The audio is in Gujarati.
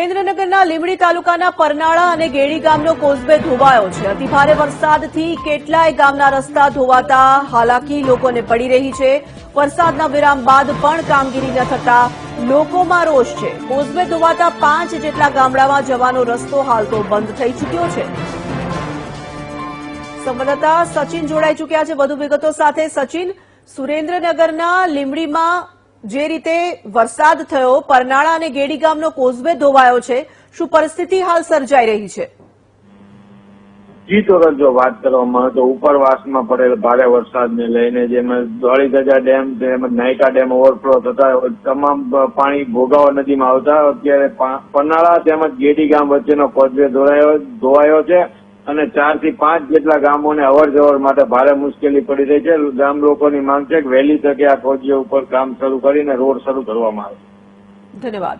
સુરેન્દ્રનગરના લીંબડી તાલુકાના પરનાળા અને ગેડી ગામનો કોઝવે ધોવાયો છે. અતિભારે વરસાદથી કેટલાય ગામના રસ્તા ધોવાતા હાલાકી લોકોને પડી રહી છે. વરસાદના વિરામ બાદ પણ કામગીરી ન થતા લોકોમાં રોષ છે. કોઝવે ધોવાતા પાંચ જેટલા ગામડામાં જવાનો રસ્તો હાલ તો બંધ થઈ ચૂક્યો છે. સંવાદદાતા સચિન જોડાઈ ચૂક્યા છે. વધુ વિગતો સાથે સચિન, સુરેન્દ્રનગરના લીંબડીમાં જે રીતે વરસાદ થયો, પરનાળા અને ગેડી ગામનો કોઝવે ધોવાયો છે, શું પરિસ્થિતિ હાલ સર્જાઈ રહી છે? જી તો જો વાત કરવામાં આવે તો ઉપરવાસમાં પડેલ ભારે વરસાદને લઈને જેમાં દોડીગજા ડેમ તેમજ નાયકા ડેમ ઓવરફ્લો થતા તમામ પાણી ભોગાવો નદીમાં આવતા અત્યારે પરનાળા તેમજ ગેડી ગામ વચ્ચેનો કોઝવે ધોવાયો ધોવાયો છે. અને ચારથી પાંચ જેટલા ગામોને અવર જવર માટે ભારે મુશ્કેલી પડી રહી છે. ગામ લોકોની માંગ છે કે વહેલી તકે આ ફોજીઓ ઉપર કામ શરૂ કરીને રોડ શરૂ કરવામાં આવે. ધન્યવાદ.